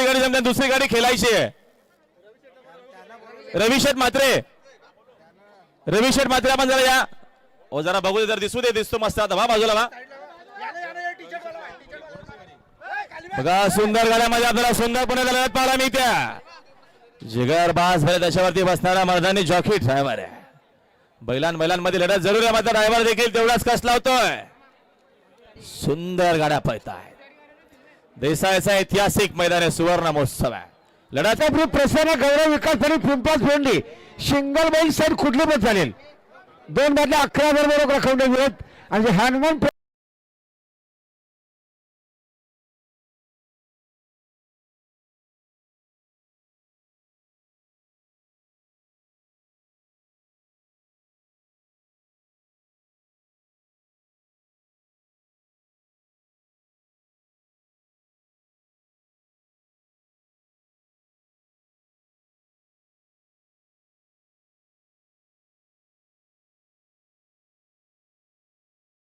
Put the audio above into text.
दुसरी गाडी जमते दुसरी गाडी खेळायची आहे. रविशेठ मात्रे रविशेठ मात्रे आपण जरा या. ओ जरा बघू दे जर दिसू दे दिसतो मस्त. आता बाजूला वा बघा सुंदर गाड्यामध्ये आपल्याला सुंदरपणे लढत मी त्या जिगर बास भरे त्याच्यावरती बसणारा मर्दानी जॉकी ड्रायव्हर आहे. बैलां बैलांमध्ये लढत जरूर आहे. मात्र ड्रायव्हर देखील तेवढाच कस लावतोय सुंदर गाड्या पळत आहेत देसाईचा ऐतिहासिक मैदान आहे सुवर्ण महोत्सव आहे. लढाचा आता प्रसन्न गौरव विकास आणि पिंपळास भेंडी. सिंगल बैल साईड कुठली पण चालेल दोन मधल्या अकरा बरोबर राखवणे मिळत आणि जे